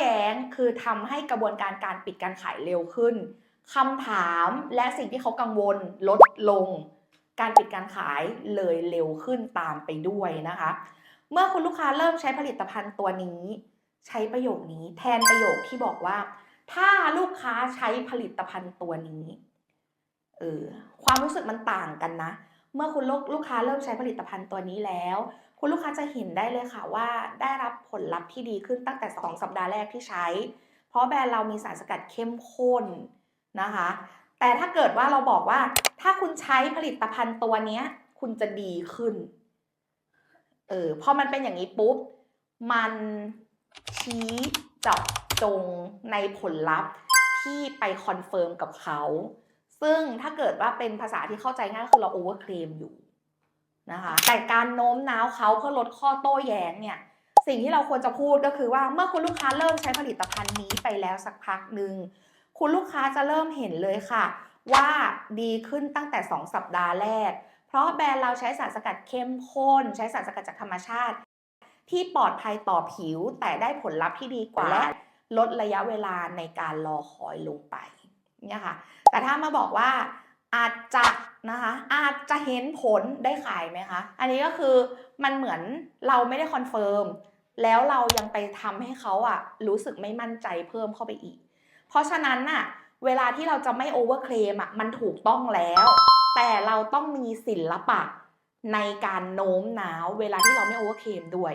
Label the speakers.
Speaker 1: แย้งคือทำให้กระบวนการการปิดการขายเร็วขึ้นคำถามและสิ่งที่เขากังวลลดลง การปิดการขายเลยเร็วขึ้นตามไปด้วยนะคะ เมื่อคุณลูกค้าเริ่มใช้ผลิตภัณฑ์ตัวนี้ ใช้ประโยคนี้แทนประโยคที่บอกว่า ถ้าลูกค้าใช้ผลิตภัณฑ์ตัวนี้เออความรู้สึกมันต่างกันนะ เมื่อคุณลูกลูกค้าเริ่มใช้ผลิตภัณฑ์ตัวนี้แล้ว คุณลูกค้าจะเห็นได้เลยค่ะว่า ได้รับผลลัพธ์ที่ดีขึ้นตั้งแต่ 2 สัปดาห์แรกที่ใช้ เพราะแบรนด์เรามีสารสกัดเข้มข้นนะคะ แต่ถ้าเกิดว่าเราบอกว่า ถ้าคุณใช้ผลิตภัณฑ์ตัวเนี้ยคุณจะดีขึ้น เออพอมันเป็นอย่างนี้ปุ๊บ มันชี้เจาะจงในผลลัพธ์ที่ไปคอนเฟิร์มกับเขา ซึ่งถ้าเกิดว่าเป็นภาษาที่เข้าใจง่ายก็คือเราโอเวอร์เคลมอยู่นะคะแต่การโน้มน้าวเขาเพื่อลดข้อโต้แย้งเนี่ยสิ่งที่เราควรจะพูดก็คือว่าเมื่อคุณลูกค้าเริ่มใช้ผลิตภัณฑ์นี้ไปแล้วสักพักหนึ่งคุณลูกค้าจะเริ่มเห็นเลยค่ะ ว่าดีขึ้นตั้งแต่ 2 สัปดาห์แรก เพราะแบรนด์เราใช้สารสกัดเข้มข้น ใช้สารสกัดจากธรรมชาติ ที่ปลอดภัยต่อผิวแต่ได้ผลลัพธ์ที่ดีกว่าและลดระยะเวลาในการรอคอยลงไป เนี่ยค่ะ แต่ถ้ามาบอกว่าอาจจะนะคะอาจจะเห็นผลได้ขายไหมคะ อันนี้ก็คือมันเหมือนเราไม่ได้คอนเฟิร์มแล้วเรายังไปทำให้เขาอะรู้สึกไม่มั่นใจเพิ่มเข้าไปอีก เพราะฉะนั้นน่ะเวลาที่เราจะไม่โอเวอร์เคลมอะมันถูกต้องแล้ว แต่เราต้องมีศิลปะในการโน้มน้าว เวลาที่เราไม่โอเวอร์เคลมด้วย